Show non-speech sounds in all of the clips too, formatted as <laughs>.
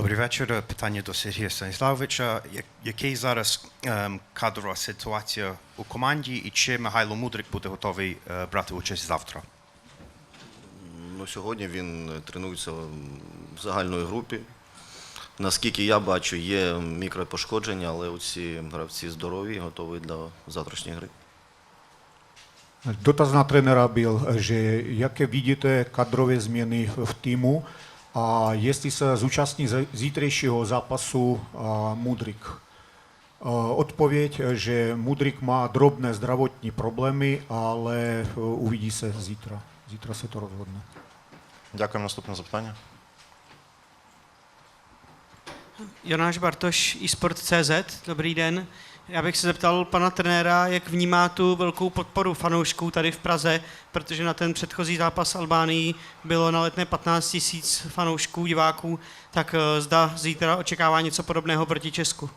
Добрий вечір. Питання до Сергія Станіславовича. Який зараз ем, кадрова ситуація у команді і чи Михайло Мудрик буде готовий е, брати участь завтра? Ну, сьогодні він тренується в загальної групі. Наскільки я бачу, є мікропошкодження, але ці гравці здорові, готові для завтрашньої гри. Dotaz na trenera byl, že jaké vidíte kadrové změny v týmu a jestli se zúčastní ze- zítřejšího zápasu a, Mudrik. A, Odpověď, že Mudrik má drobné zdravotní problémy, ale e, uvidí se zítra. Zítra se to rozhodne. Дякую. Наступне запитання. Jonáš Bartoš, eSport.cz, dobrý den. Já bych se zeptal pana trenéra, jak vnímá tu velkou podporu fanoušků tady v Praze, protože na ten předchozí zápas s Albánií bylo na letné 15 000 fanoušků, diváků, tak eh, zda zítra očekává něco podobného proti Česku.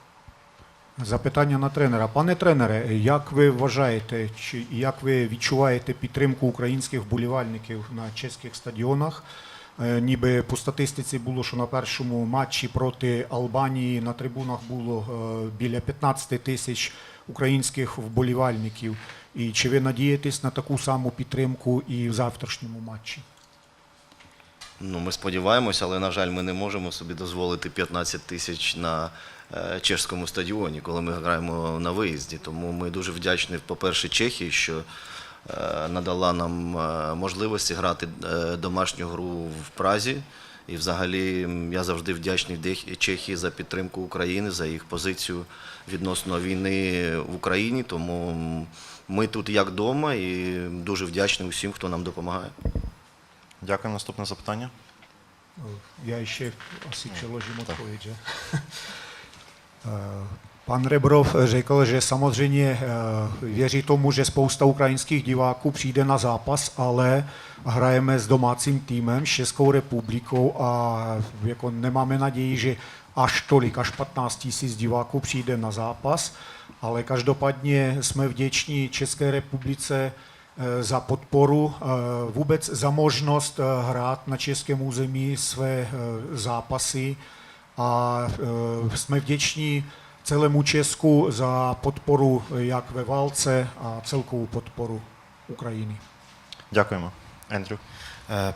Запитання на тренера. Пане тренере, як ви вважаєте, чи як ви відчуваєте підтримку українських вболівальників на чеських стадіонах? Е, Ніби по статистиці було, що на першому матчі проти Албанії на трибунах було е, біля 15 тисяч українських вболівальників. І чи ви надієтесь на таку саму підтримку і в завтрашньому матчі? Ну, ми сподіваємося, але, на жаль, ми не можемо собі дозволити 15 тисяч на е, чешському стадіоні, коли ми граємо на виїзді. Тому ми дуже вдячні, по-перше, Чехії, що надала нам е, можливості грати е, домашню гру в Празі. І взагалі я завжди вдячний Чехії за підтримку України, за їх позицію відносно війни в Україні. Тому ми тут як вдома і дуже вдячні усім, хто нам допомагає. Дякую. Наступне запитання. Asi přeložím odpověď, že? Eh, Pan Rebrov řekl, že samozřejmě eh, věří tomu, že spousta ukrajinských diváků přijde na zápas, ale hrajeme s domácím týmem, s Českou republikou a jako nemáme naději, že až tolik, až 15 tisíc diváků přijde na zápas, ale každopádně jsme vděční České republice eh, za podporu, eh, vůbec za možnost hrát na českém území své zápasy. A jsme vděční celému Česku za podporu eh, jak ve válce a celkovou podporu Ukrajiny. Дякуємо. Ендрю.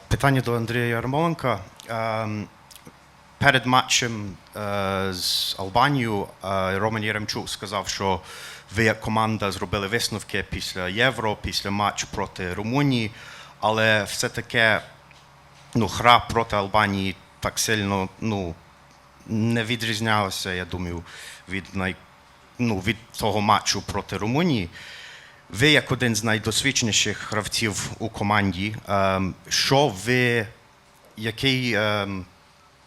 Питання до Андрія Ярмоленка. Перед матчем е, з Албанією е, Роман Єремчук сказав, що ви як команда зробили висновки після Євро, після матчу проти Румунії, але все-таки ну, гра проти Албанії так сильно ну, не відрізнялася, я думаю, від, най, ну, від того матчу проти Румунії. Ви, як один з найдосвідченіших гравців у команді, що ви, який,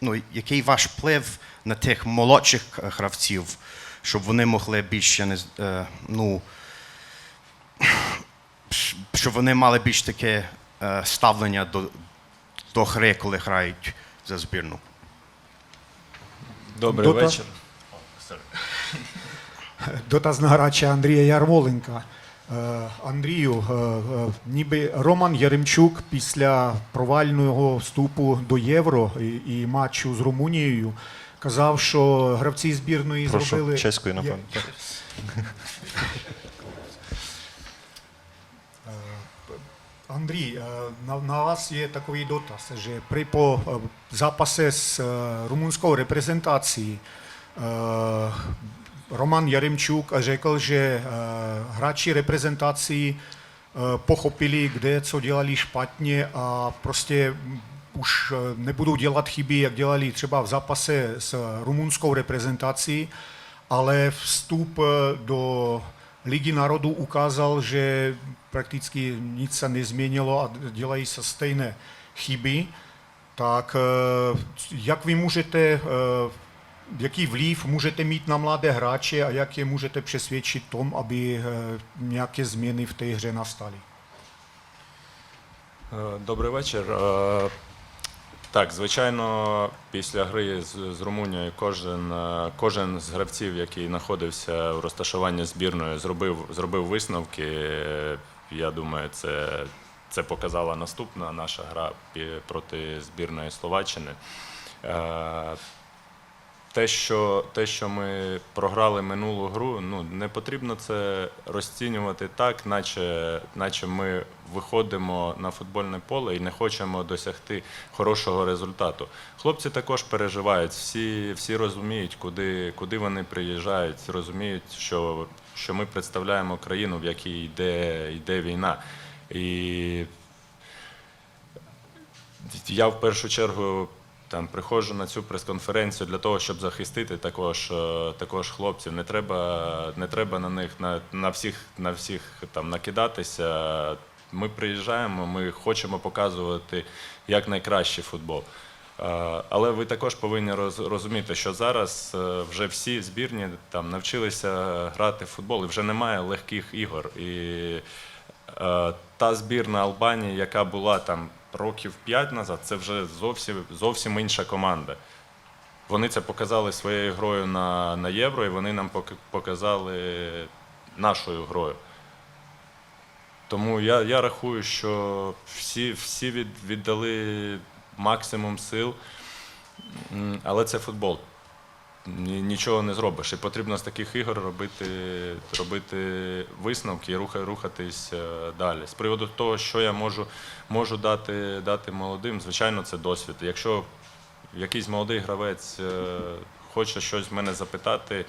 ну, який ваш вплив на тих молодших гравців, щоб вони могли більше не ну, щоб вони мали більш таке ставлення до, до гри, коли грають за збірну? Добрий Дота. вечір. Na hráče Andrije Е, Андрію, е, е, ніби Роман Яремчук після провального вступу до Євро і, і матчу з Румунією казав, що гравці збірної Прошу зробили чеською, напевно. <laughs> Андрій, е, на, на вас є такий дотаз, що при по е, запасе з е, румунською репрезентацією е, Roman Jaremčuk řekl, že eh, hráči reprezentací eh, pochopili, kde co dělali špatně a prostě mm, už eh, nebudou dělat chyby, jak dělali třeba v zápase s rumunskou reprezentací, ale vstup eh, do Ligy národů ukázal, že prakticky nic se nezměnilo a dělají se stejné chyby. Tak eh, jak vy můžete, eh, jaký vliv můžete mít na mladé hráče a jak je můžete přesvědčit tom, aby eh, nějaké změny v té hře nastaly? Е, Добрий вечір. Е, Так, звичайно, після гри з, з Румунією кожен, е, кожен з гравців, який знаходився в розташуванні збірної, зробив, зробив висновки. Е, Я думаю, це, це показала наступна наша гра проти збірної Словаччини. Те, що, те, що ми програли минулу гру, ну не потрібно це розцінювати так, наче, наче ми виходимо на футбольне поле і не хочемо досягти хорошого результату. Хлопці також переживають, всі, всі розуміють, куди, куди вони приїжджають, розуміють, що, що ми представляємо країну, в якій йде, йде війна. І я в першу чергу там приходжу на цю прес-конференцію для того, щоб захистити також, е, також хлопців. Не треба, не треба на них на, на всіх, на всіх там накидатися. Ми приїжджаємо, ми хочемо показувати як найкращий футбол. Е, Але ви також повинні розуміти, що зараз е, вже всі збірні там навчилися грати в футбол, і вже немає легких ігор. І та збірна Албанії, яка була там років 5 назад, це вже зовсім, зовсім інша команда. Вони це показали своєю грою на, на євро, і вони нам показали нашою грою. Тому я, я рахую, що всі, всі від, віддали максимум сил, але це футбол. Ні- Нічого не зробиш. І потрібно з таких ігор робити, робити висновки і рухатись е, далі. З приводу того, що я можу, можу дати, дати молодим, звичайно, це досвід. Якщо якийсь молодий гравець е, хоче щось в мене запитати,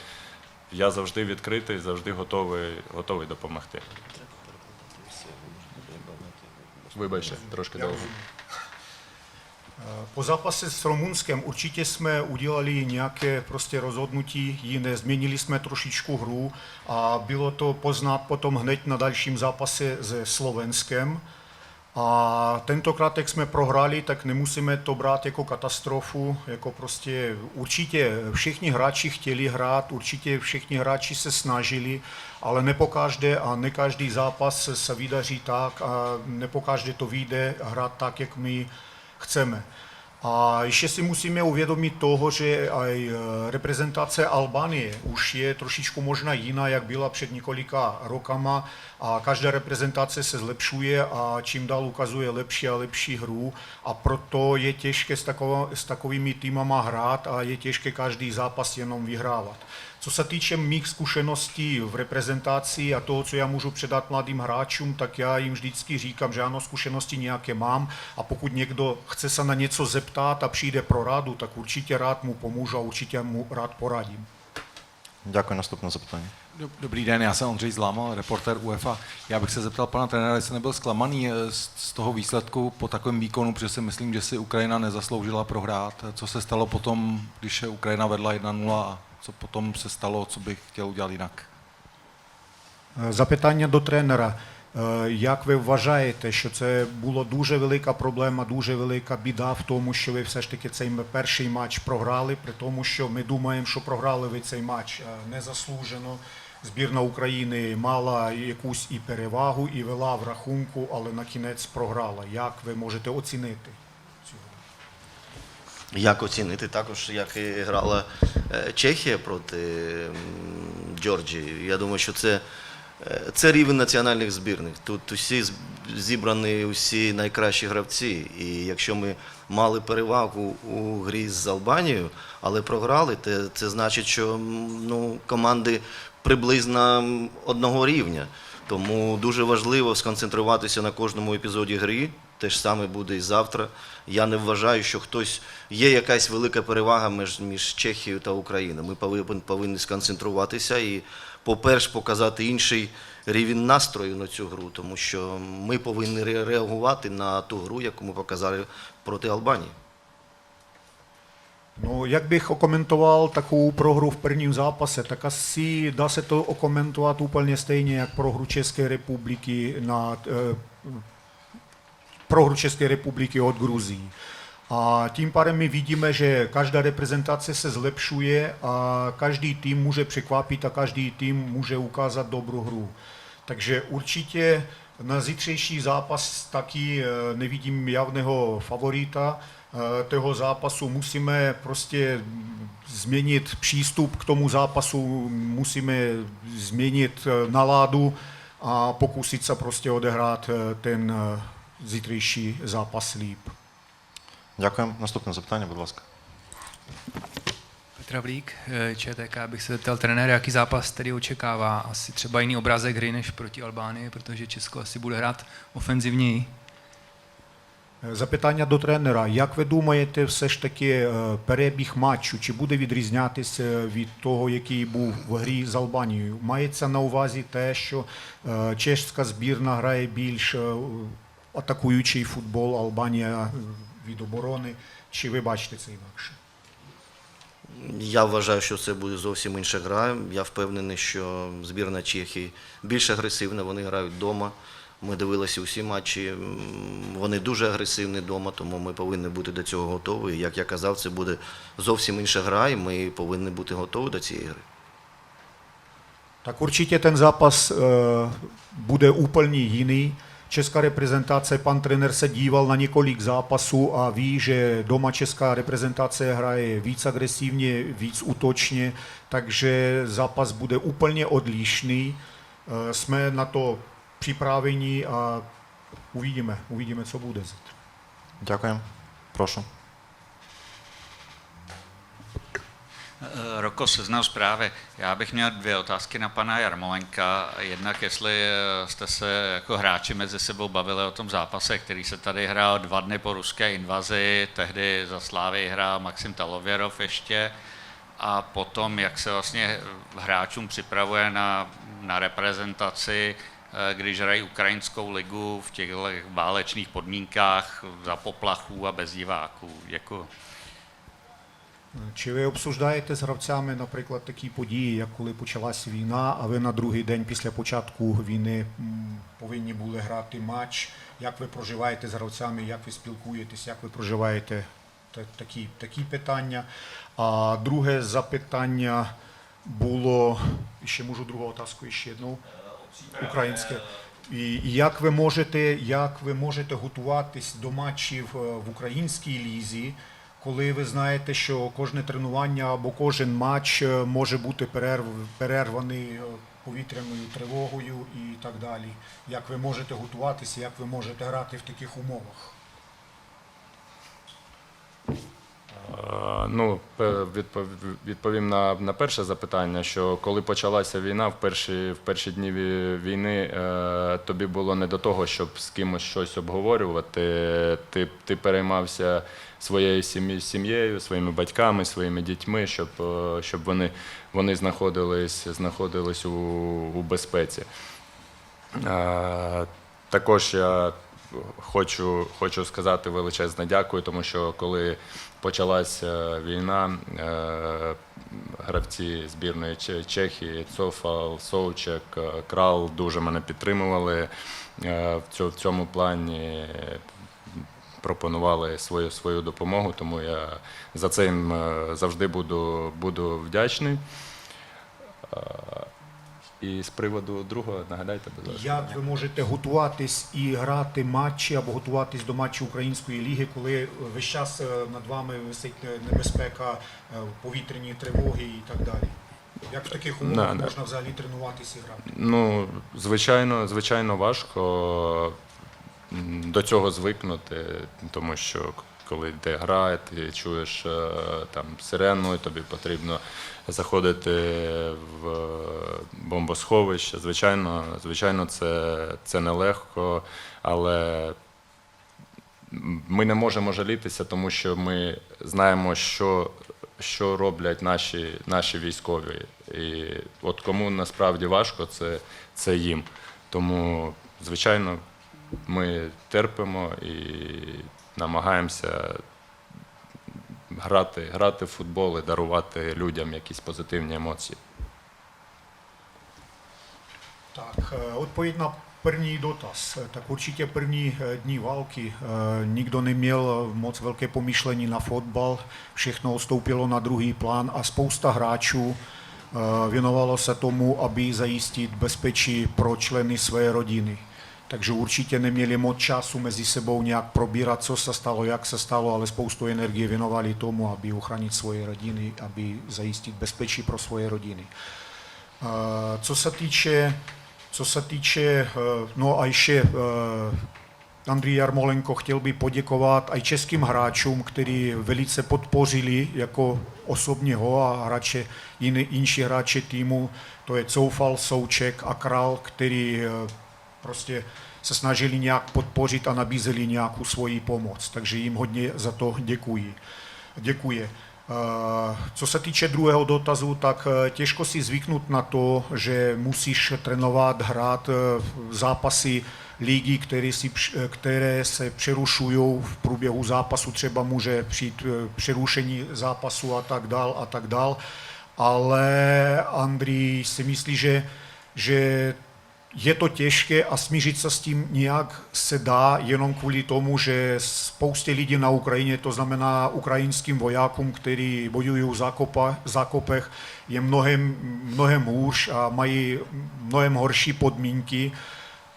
я завжди відкритий, завжди готовий, готовий допомогти. Vybajte, trošku dlouho. Po zápase s Rumunskem určitě jsme udělali nějaké prostě rozhodnutí jiné, změnili jsme trošičku hru a bylo to poznat potom hned na dalším zápase se Slovenskem. A tentokrát, jak jsme prohráli, tak nemusíme to brát jako katastrofu, jako prostě určitě všichni hráči chtěli hrát, určitě všichni hráči se snažili, ale nepokáždé a ne každý zápas se vydaří tak a nepokáždé to vyjde hrát tak, jak my chceme. A ještě si musíme uvědomit toho, že aj e, reprezentace Albánie už je trošičku možná jiná, jak byla před několika rokama a každá reprezentace se zlepšuje a čím dál ukazuje lepší a lepší hru a proto je těžké s, takovými týmama hrát a je těžké každý zápas jenom vyhrávat. Co se týče mých zkušeností v reprezentaci a toho, co já můžu předat mladým hráčům, tak já jim vždycky říkám, že ano, zkušenosti nějaké mám a pokud někdo chce se na něco zeptat a přijde pro radu, tak určitě rád mu pomůžu a určitě mu rád poradím. Děkuji, nastupné zapytání. Dobrý den, já jsem Ondřej Zlámal, reporter UEFA. Já bych se zeptal pana trenéra, jestli nebyl zklamaný eh, z toho výsledku po takovém výkonu, protože si myslím, že si Ukrajina nezasloužila prohrát. Co se stalo potom, když Ukrajina vedla 1-0 a co potom se stalo, co bych chtěl udělat jinak? Запитання до тренера. Як ви вважаєте, що це була дуже велика проблема, дуже велика біда в тому, що ви все ж таки цей перший матч програли, при тому, що ми думаємо, що програли ви цей матч незаслужено. Збірна України мала якусь і перевагу, і вела в рахунку, але на кінець програла. Як ви можете оцінити? Як оцінити також, як і грала е, Чехія проти Джорджії. Я думаю, що це, е, це рівень національних збірних. Тут усі зібрані усі найкращі гравці. І якщо ми мали перевагу у грі з Албанією, але програли, те, це значить, що ну, команди приблизно одного рівня. Тому дуже важливо сконцентруватися на кожному епізоді гри. Те ж саме буде і завтра. Я не вважаю, що хтось є якась велика перевага між, між Чехією та Україною. Ми повинні, повинні сконцентруватися і, по-перше, показати інший рівень настрою на цю гру, тому що ми повинні реагувати на ту гру, яку ми показали проти Албанії. Ну, як bych okomentoval takovou prohru v prvním zápase, tak asi dá se to okomentovat úplně stejně, jak prohru České republiky prohru České republiky od Gruzí. A tím pádem my vidíme, že každá reprezentace se zlepšuje a každý tým může překvapit a každý tým může ukázat dobrou hru. Takže určitě na zítřejší zápas taky eh, nevidím javného favorita eh, toho zápasu. Musíme prostě změnit přístup k tomu zápasu, musíme změnit eh, náladu a pokusit se prostě odehrát eh, ten zítřejší zápas líp. Дякую. Наступне запитання, будь ласка. Petr Havlík, eh, ČTK, bych se zeptal trenéra, jaký zápas tedy očekává. Asi třeba jiný obrázek hry než proti Albánii, protože Česko asi bude hrát ofenzivněji. Запитання до тренера. Як ви думаєте, все ж таки перебіг матчу чи буде відрізнятися від того, який був в грі з Албанією? Мається на увазі те, що чешська збірна грає більш атакуючий футбол, Албанія е, від оборони. Чи ви бачите це інакше? Я вважаю, що це буде зовсім інша гра. Я впевнений, що збірна Чехії більш агресивна, вони грають вдома. Ми дивилися усі матчі. Вони дуже агресивні вдома, тому ми повинні бути до цього готові. Як я казав, це буде зовсім інша гра, і ми повинні бути готові до цієї gry. Tak určitě ten zápas e, bude úplně jiný. Česká reprezentace, pan trenér se díval na několik zápasů a ví, že doma česká reprezentace hraje víc agresivně, víc útočně, takže zápas bude úplně odlišný. E, jsme na to připraveni a uvidíme, uvidíme, co bude zítra. Ďakujem. Prosím. Roko, seznam zprávy. Já bych měl dvě otázky na pana Jarmolenka. Jednak, jestli eh, jste se jako hráči mezi sebou bavili o tom zápase, který se tady hrál dva dny po ruské invazi, tehdy za Slávy hrál Maxim Talověrov ještě, a potom, jak se vlastně hráčům připravuje na, na reprezentaci, eh, když hrají ukrajinskou ligu v těchto válečných podmínkách za poplachů a bez diváků. Děkuji. Чи ви обсуждаєте з гравцями, наприклад, такі події, як коли почалась війна, а ви на другий день після початку війни повинні були грати матч? Як ви проживаєте з гравцями, як ви спілкуєтесь, як ви проживаєте такі, такі питання? А друге запитання було, ще можу другу отазку ще одну, українське. І як ви можете, як ви можете готуватись до матчів е, в українській лізі, коли ви знаєте, що кожне тренування або кожен матч е, може бути перерв, перерваний е, повітряною тривогою і так далі? Як ви можете готуватися, як ви можете грати в таких умовах? Е, Ну, відповім на, на перше запитання, що коли почалася війна, в перші, в перші дні війни е, тобі було не до того, щоб з кимось щось обговорювати. Ти, ти переймався своєю сім'єю, своїми батьками, своїми дітьми, щоб, е, щоб вони, вони знаходились, знаходились у, у безпеці. Також я хочу, хочу сказати величезне дякую, тому що коли почалася війна, е, гравці збірної Чехії, Цофал, Соучек, е, Крал дуже мене підтримували е, в цьому плані. Пропонували свою свою допомогу, тому я за е, завжди буду, буду вдячний. І з приводу другого, нагадайте, будь ласка. Як ви можете готуватись і грати матчі або готуватись до матчів української ліги, коли весь час е, над вами висить е, небезпека, е, повітряні тривоги і так далі? Як в таких умовах Да, да. можна взагалі тренуватись і грати? Ну, звичайно, звичайно, важко до цього звикнути, тому що коли йде гра, ти чуєш е, там сирену, і тобі потрібно заходити в бомбосховище. Звичайно, звичайно, це, це нелегко, але ми не можемо жалітися, тому що ми знаємо, що, що роблять наші, наші військові. І от кому насправді важко, це, це їм. Тому, звичайно, ми терпимо і намагаємося грати, грати в футбол і дарувати людям якісь позитивні емоції. Tak, eh, odpověď na první dotaz. Eh, Tak určitě první eh, dní války eh, nikdo neměl moc velké pomýšlení na fotbal, všechno odstoupilo na druhý plán a spousta hráčů eh, věnovalo se tomu, aby zajistit bezpečí pro členy své rodiny. Takže určitě neměli moc času mezi sebou nějak probírat, co se stalo, jak se stalo, ale spoustu energie věnovali tomu, aby ochránit svoje rodiny, aby zajistit bezpečí pro svoje rodiny. Eh, Co se týče, co se týče, eh, no a ještě eh, Andrii Jarmolenko chtěl by poděkovat i českým hráčům, kteří velice podpořili jako osobně ho a hráče, jiný, jinší hráče týmu, to je Coufal, Souček a Kral, který prostě se snažili nějak podpořit a nabízeli nějakou svoji pomoc. Takže jim hodně za to děkuji. Děkuji. Eh, Co se týče druhého dotazu, tak eh, těžko si zvyknout na to, že musíš trénovat, hrát eh, zápasy ligy, které, si, které se přerušují v průběhu zápasu, třeba může přijít přerušení zápasu a tak dál a tak dál. Ale Andrý si myslí, že, že je to těžké a smířit se s tím nějak se dá jenom kvůli tomu, že spoustě lidí na Ukrajině, to znamená ukrajinským vojákům, kteří bojují v zákopa, zákopech, je mnohem, mnohem hůř a mají mnohem horší podmínky.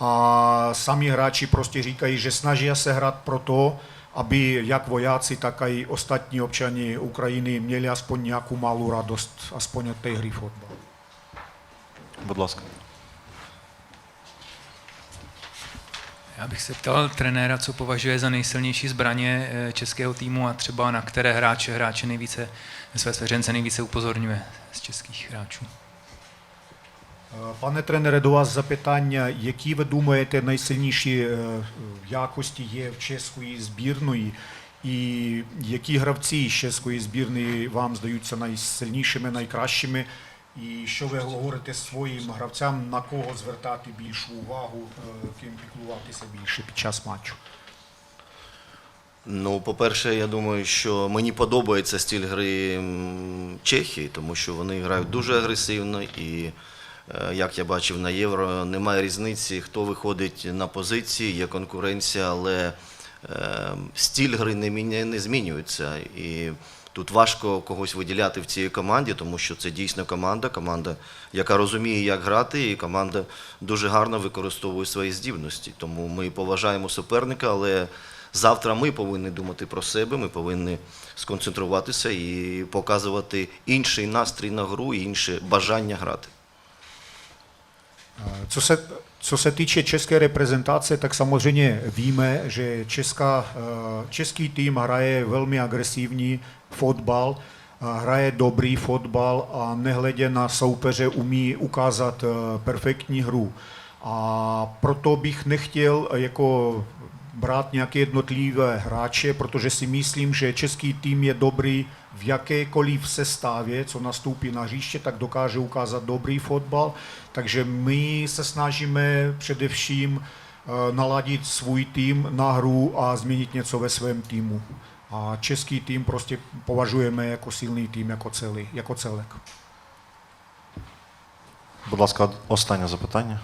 A sami hráči prostě říkají, že snaží se hrát proto, aby jak vojáci, tak i ostatní občani Ukrajiny měli aspoň nějakou malou radost, aspoň od té hry fotbal. Будь ласка. Já bych se ptal trenéra, co považuje za nejsilnější zbraně eh, českého týmu a třeba na které hráče hráče nejvíce, své svěřence nejvíce upozorňuje z českých hráčů. Пане тренере, до вас запитання, які ви думаєте найсильніші е, якості є в чеської збірної, і які гравці з чеської збірної вам здаються найсильнішими, найкращими? І що ви говорите своїм гравцям, на кого звертати більшу увагу, е, ким піклуватися більше під час матчу? Ну, по-перше, я думаю, що мені подобається стиль гри Чехії, тому що вони грають дуже агресивно і, е, як я бачив на євро, немає різниці, хто виходить на позиції, є конкуренція, але е, стиль гри не, змінюється. І тут важко когось виділяти в цій команді, тому що це дійсно команда, команда, яка розуміє, як грати, і команда дуже гарно використовує свої здібності. Тому ми поважаємо суперника, але завтра ми повинні думати про себе, ми повинні сконцентруватися і показувати інший настрій на гру, і інше бажання грати. Co se, co se týče české reprezentace, tak samozřejmě víme, že česká, eh, český tým hraje velmi agresivní fotbal, hraje dobrý fotbal a nehledě na soupeře umí ukázat eh, perfektní hru. A proto bych nechtěl jako brát nějaké jednotlivé hráče, protože si myslím, že český tým je dobrý v jakékoliv sestavě, co nastoupí na hřiště, tak dokáže ukázat dobrý fotbal. Takže my se snažíme především eh, naladit svůj tým na hru a změnit něco ve svém týmu. A český tým prostě považujeme jako silný tým, jako, celý, jako celek. Будь ласка, останнє запитання.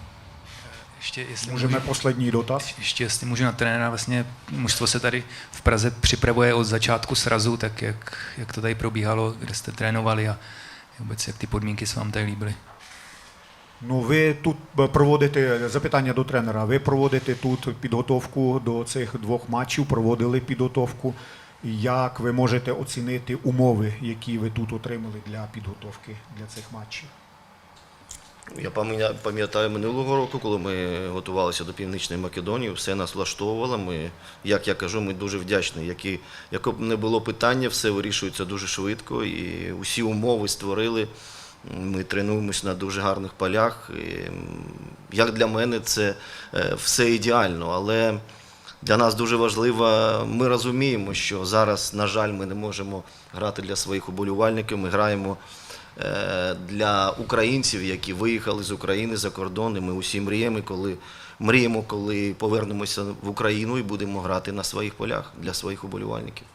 Ještě, jestli Můžeme můžu, poslední dotaz? ještě jestli můžu na trenéra, vlastně mužstvo se tady v Praze připravuje od začátku srazu, tak jak, jak to tady probíhalo, kde jste trénovali a vůbec jak ty podmínky se vám tady líbily. Ну, ви тут проводите запитання до тренера. Ви проводите тут підготовку до цих двох матчів, проводили підготовку. Як ви можете оцінити умови, які ви тут отримали для підготовки для цих матчів? Я пам'ятаю минулого року, коли ми готувалися до Північної Македонії, все нас влаштовувало. Ми, як я кажу, ми дуже вдячні. Які, яке б не було питання, все вирішується дуже швидко і усі умови створили. Ми тренуємося на дуже гарних полях. І, як для мене, це е, все ідеально, але для нас дуже важливо, ми розуміємо, що зараз, на жаль, ми не можемо грати для своїх уболівальників. Ми граємо для українців, які виїхали з України за кордон. І ми усі мріємо, коли мріємо, коли повернемося в Україну і будемо грати на своїх полях для своїх уболівальників.